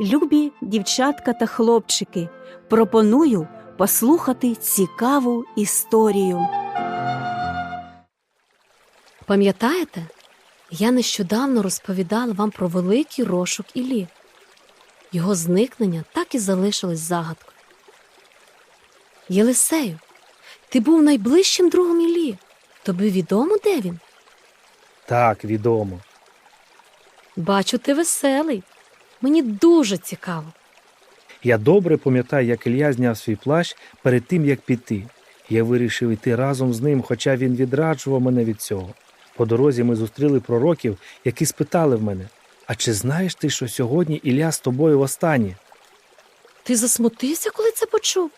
Любі дівчатка та хлопчики, пропоную послухати цікаву історію. Пам'ятаєте, я нещодавно розповідала вам про великий розшук Іллі. Його зникнення так і залишилось загадкою. Єлисею, ти був найближчим другом Іллі. Тобі відомо, де він? Так, відомо. Бачу, ти веселий. Мені дуже цікаво. Я добре пам'ятаю, як Ілля зняв свій плащ перед тим, як піти. Я вирішив йти разом з ним, хоча він відраджував мене від цього. По дорозі ми зустріли пророків, які спитали в мене: А чи знаєш ти, що сьогодні Ілля з тобою востаннє? Ти засмутився, коли це почув?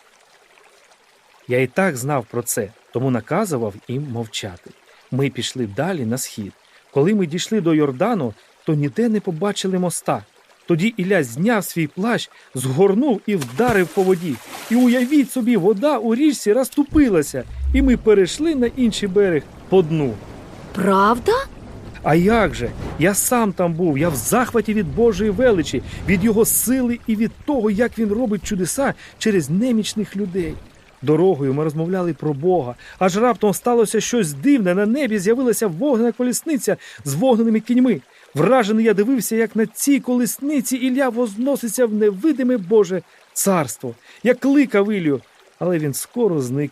Я і так знав про це, тому наказував їм мовчати. Ми пішли далі на схід. Коли ми дійшли до Йордану, то ніде не побачили моста. Тоді Ілля зняв свій плащ, згорнув і вдарив по воді. І уявіть собі, вода у річці розступилася, і ми перейшли на інший берег по дну. Правда? А як же? Я сам там був, я в захваті від Божої величі, від його сили і від того, як він робить чудеса через немічних людей. Дорогою ми розмовляли про Бога, аж раптом сталося щось дивне. На небі з'явилася вогнена колісниця з вогненими кіньми. Вражений я дивився, як на цій колісниці Ілля возноситься в невидиме Боже царство. Я кликав Іллю, але він скоро зник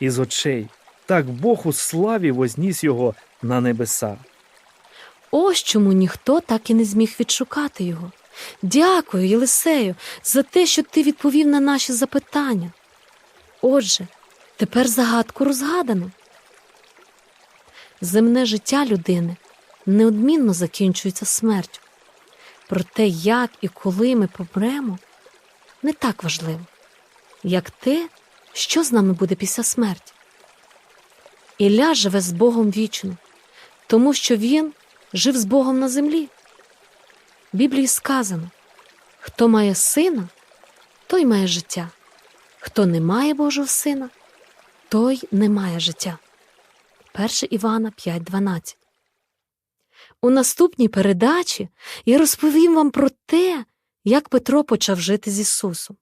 із очей. Так Бог у славі возніс його на небеса. Ось чому ніхто так і не зміг відшукати його. Дякую, Єлисею, за те, що ти відповів на наші запитання. Отже, тепер загадку розгадано. Земне життя людини неодмінно закінчується смертю. Про те, як і коли ми помремо, не так важливо, як те, що з нами буде після смерті. Ілля живе з Богом вічно, тому що він жив з Богом на землі. В Біблії сказано: хто має сина, той має життя, хто не має Божого сина, той не має життя. 1 Івана 5.12 У наступній передачі я розповім вам про те, як Петро почав жити з Ісусом.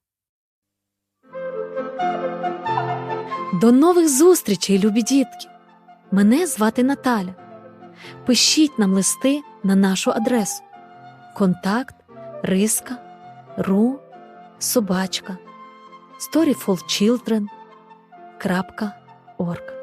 До нових зустрічей, любі дітки! Мене звати Наталя. Пишіть нам листи на нашу адресу контакт риска ру собачка storyfulchildren.org